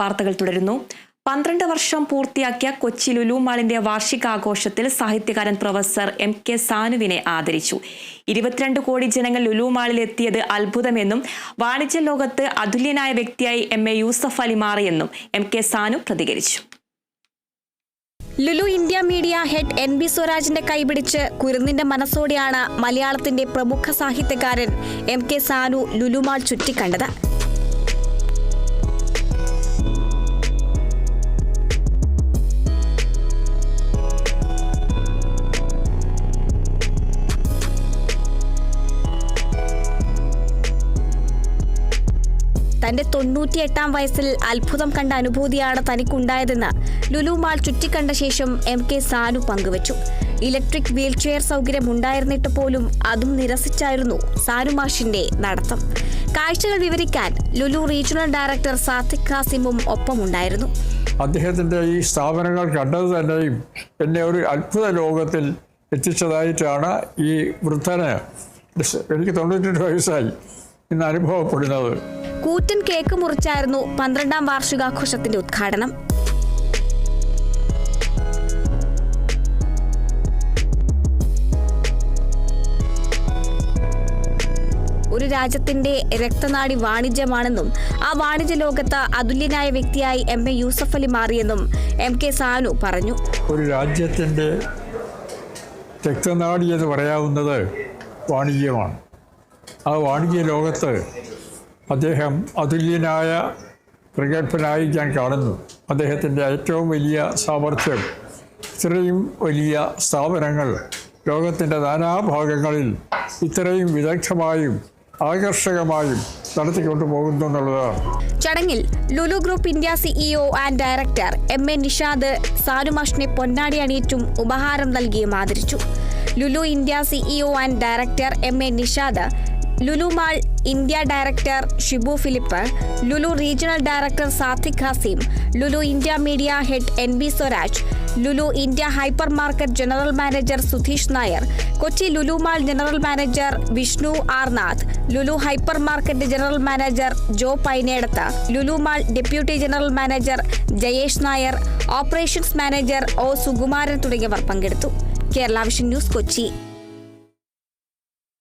വാർത്തകൾ തുടരുന്നു. പന്ത്രണ്ട് വർഷം പൂർത്തിയാക്കിയ കൊച്ചി ലുലുമാളിന്റെ വാർഷികാഘോഷത്തിൽ സാഹിത്യകാരൻ പ്രൊഫസർ എം കെ സാനുവിനെ ആദരിച്ചു. ഇരുപത്തിരണ്ട് കോടി ജനങ്ങൾ ലുലു മാളിൽ എത്തിയത് അത്ഭുതമെന്നും വാണിജ്യ ലോകത്ത് അതുല്യനായ വ്യക്തിയായി എം എ യൂസഫ് അലി മാറിയെന്നും എം കെ സാനു പ്രതികരിച്ചു. Lulu India media head N B സ്വരാജിന്റെ കൈപിടിച്ച് കുരുന്നിന്റെ മനസ്സോടെയാണ് മലയാളത്തിന്റെ പ്രമുഖ സാഹിത്യകാരൻ എം കെ സാനു ലുലുമാൾ ചുറ്റിക്കണ്ടത്. തന്റെ തൊണ്ണൂറ്റിയെട്ടാം വയസ്സിൽ അത്ഭുതം കണ്ട അനുഭൂതിയാണ് തനിക്കുണ്ടായതെന്ന് ലുലു മാൾ ചുറ്റിക്കണ്ട ശേഷം എം കെ സാനു പങ്കുവച്ചു. ഇലക്ട്രിക് വീൽചെയർ സൗകര്യം ഉണ്ടായിരുന്നിട്ട് പോലും അതും നിരസിച്ചായിരുന്നു സാനുമാഷിന്റെ നടത്തം. കാഴ്ചകൾ വിവരിക്കാൻ ലുലു റീജിയണൽ ഡയറക്ടർ സാത്തിക് ഖാസിമും ഒപ്പമുണ്ടായിരുന്നു. അദ്ദേഹത്തിന്റെ ഈ സ്ഥാപനങ്ങൾ കണ്ടത് തന്നെയും എന്നെ ഒരു അത്ഭുത ലോകത്തിൽ എത്തിച്ചതായിട്ടാണ് ഈ വൃദ്ധന് എനിക്ക് തൊണ്ണൂറ്റി വയസ്സായി ഇന്ന് അനുഭവപ്പെടുന്നത്. കൂറ്റൻ കേക്ക് മുറിച്ചായിരുന്നു പന്ത്രണ്ടാം വാർഷികാഘോഷത്തിന്റെ ഉദ്ഘാടനം. ഒരു രാജ്യത്തിന്റെ രക്തനാടി വാണിജ്യമാണെന്നും ആ വാണിജ്യ ലോകത്ത് അതുല്യനായ വ്യക്തിയായി എം എ യൂസഫ് അലി മാറിയെന്നും എം കെ സാനു പറഞ്ഞു. ഒരു രാജ്യത്തിന്റെ രക്തനാടി എന്ന് പറയാവുന്നത് വാണിജ്യമാണ്. ആ വാണിജ്യ ലോകത്ത് അദ്ദേഹം അതുല്യനായ പ്രഗത്ഭനായിരിക്കാൻ കാണുന്നു. അദ്ദേഹത്തിന്റെ ഏറ്റവും വലിയ സാമർഥ്യം ഇത്രയും വലിയ സ്ഥാപനങ്ങൾ ലോകത്തിന്റെ നാനാഭാഗങ്ങളിൽ ഇത്രയും വിദഗ്ധമായും ആകർഷകമായും നടത്തിക്കൊണ്ടു പോകുന്നു എന്നുള്ളതാണ്. ചടങ്ങിൽ Lulu group India CEO and director M A Nishad സാനുമാഷിനെ പൊന്നാടി അണിയിച്ചും ഉപഹാരം നൽകിയും ആദരിച്ചു. Lulu India CEO and director M A Nishad Lulu mall India director Shibu Philip Lulu regional director Sathik Haseem Lulu India media head N B Swaraj Lulu India hypermarket general manager Sudheesh Nair Kochi Lulu mall general manager Vishnu Arnath Lulu hypermarket general manager Jo Painedath Lulu mall deputy general manager Jayesh Nair operations manager O Sukumaran തുടങ്ങിയവർ പങ്കെടുത്തു. Kerala vision news Kochi.